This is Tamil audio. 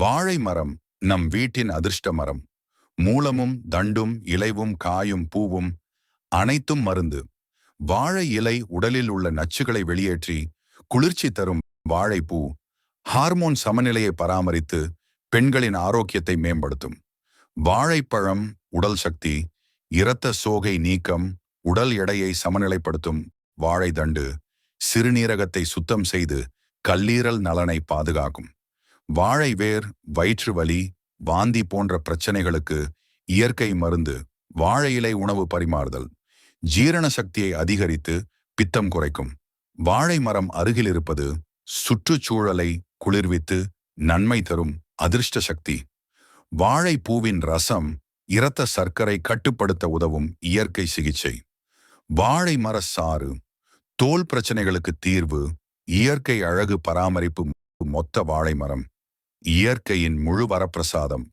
வாழை மரம் நம் வீட்டின் அதிர்ஷ்ட மரம் மூலமும் தண்டும் இலைவும் காயும் பூவும் அனைத்தும் மருந்து. வாழை இலை உடலில் உள்ள நச்சுகளை வெளியேற்றி குளிர்ச்சி தரும் வாழைப்பூ ஹார்மோன் சமநிலையை பராமரித்து பெண்களின் ஆரோக்கியத்தை மேம்படுத்தும். வாழைப்பழம் உடல் சக்தி இரத்த சோகை நீக்கம் உடல் எடையை சமநிலைப்படுத்தும் வாழைதண்டு சிறுநீரகத்தை சுத்தம் செய்து கல்லீரல் நலனை பாதுகாக்கும். வாழை வேர் வயிற்று வலி வாந்தி போன்ற பிரச்சனைகளுக்கு இயற்கை மருந்து வாழை இலை உணவு பரிமாறுதல். ஜீரண சக்தியை அதிகரித்து பித்தம் குறைக்கும். வாழை மரம் அருகில் இருப்பது சுற்றுச்சூழலை குளிர்வித்து நன்மை தரும் அதிர்ஷ்ட சக்தி. வாழை பூவின் ரசம் இரத்த சர்க்கரை கட்டுப்படுத்த உதவும் இயற்கை சிகிச்சை. வாழை மர சாறு தோல் பிரச்சனைகளுக்கு தீர்வு இயற்கை அழகு பராமரிப்பு மொத்த வாழை மரம். இயற்கையின் முழு வரப்பிரசாதம்.